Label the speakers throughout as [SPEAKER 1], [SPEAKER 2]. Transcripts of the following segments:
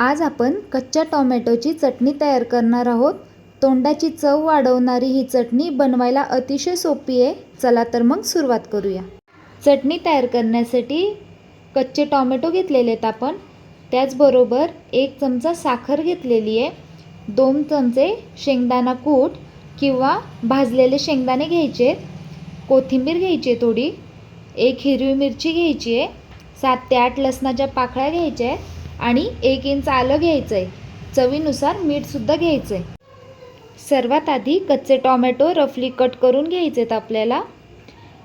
[SPEAKER 1] आज आपण कच्च्या टॉमॅटोची चटणी तयार करणार आहोत. तोंडाची चव वाढवणारी ही चटणी बनवायला अतिशय सोपी आहे. चला तर मग सुरुवात करूया. चटणी तयार करण्यासाठी कच्चे टॉमॅटो घेतलेले आहेत आपण. त्याचबरोबर एक चमचा साखर घेतलेली आहे. दोन चमचे शेंगदाणा कूट किंवा भाजलेले शेंगदाणे घ्यायचे. आहेत कोथिंबीर घ्यायची आहे थोडी. एक हिरवी मिरची घ्यायची आहे. सात ते आठ लसणाच्या पाकळ्या घ्यायच्या आहेत आणि एक इंच आलं घ्यायचं आहे चवीनुसार मीठसुद्धा घ्यायचं आहे सर्वात आधी कच्चे टॉमॅटो रफली कट करून घ्यायचे आहेत आपल्याला.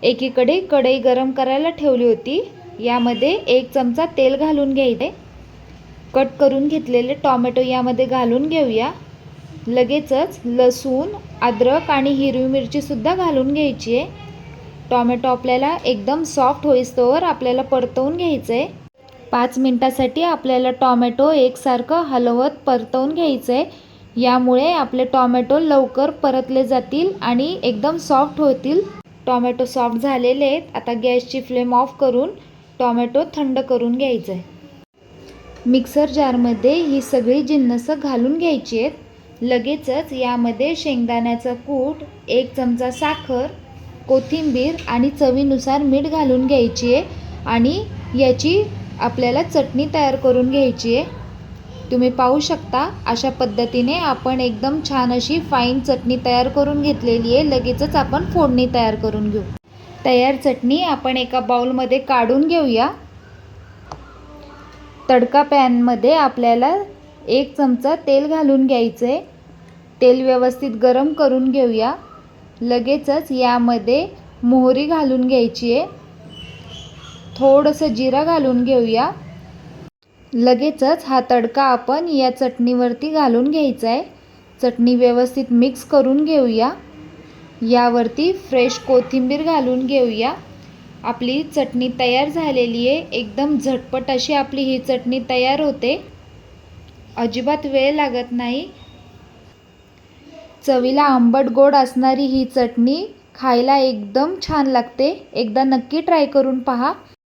[SPEAKER 1] एकीकडे कढई गरम करायला ठेवली होती. यामध्ये एक चमचा तेल घालून घ्यायचे. कट करून घेतलेले टॉमॅटो यामध्ये घालून घेऊया. लगेचच लसूण अद्रक आणि हिरवी मिरचीसुद्धा घालून घ्यायची आहे. टॉमॅटो आपल्याला एकदम सॉफ्ट होईस्तोवर आपल्याला परतवून घ्यायचं आहे पाच मिनटासाठी आपल्याला टॉमॅटो एकसारखं हलवत परतवून घ्यायचं आहे यामुळे आपले टॉमॅटो लवकर परतले जातील आणि एकदम सॉफ्ट होतील. टॉमॅटो सॉफ्ट झालेले आहेत. आता गॅसची फ्लेम ऑफ करून टॉमॅटो थंड करून घ्यायचं आहे मिक्सर जारमध्ये ही सगळी जिन्नसं घालून घ्यायची आहेत. लगेचच यामध्ये शेंगदाण्याचं कूट एक चमचा साखर कोथिंबीर आणि चवीनुसार मीठ घालून घ्यायची आहे. आणि याची आपल्याला चटणी तयार करून घ्यायची आहे. तुम्ही पाहू शकता अशा पद्धतीने आपण एकदम छान अशी फाईन चटणी तयार करून घेतलेली आहे. लगेचच आपण फोडणी तयार करून घेऊ. तयार चटणी आपण एका बाउलमध्ये काढून घेऊया. तडका पॅनमध्ये आपल्याला एक चमचा तेल घालून घ्यायचं आहे तेल व्यवस्थित गरम करून घेऊया. लगेचच यामध्ये मोहरी घालून घ्यायची आहे. थोडंसं जिरा घालून घेऊया. लगेचच हा तडका आपण या चटणीवरती घालून घ्यायचा आहे चटणी व्यवस्थित मिक्स करून घेऊया. यावरती फ्रेश कोथिंबीर घालून घेऊया. आपली चटणी तयार झालेली आहे. एकदम झटपट अशी आपली ही चटणी तयार होते. अजिबात वेळ लागत नाही. चवीला आंबट गोड असणारी ही चटणी खायला एकदम छान लागते. एकदा नक्की ट्राय करून पहा.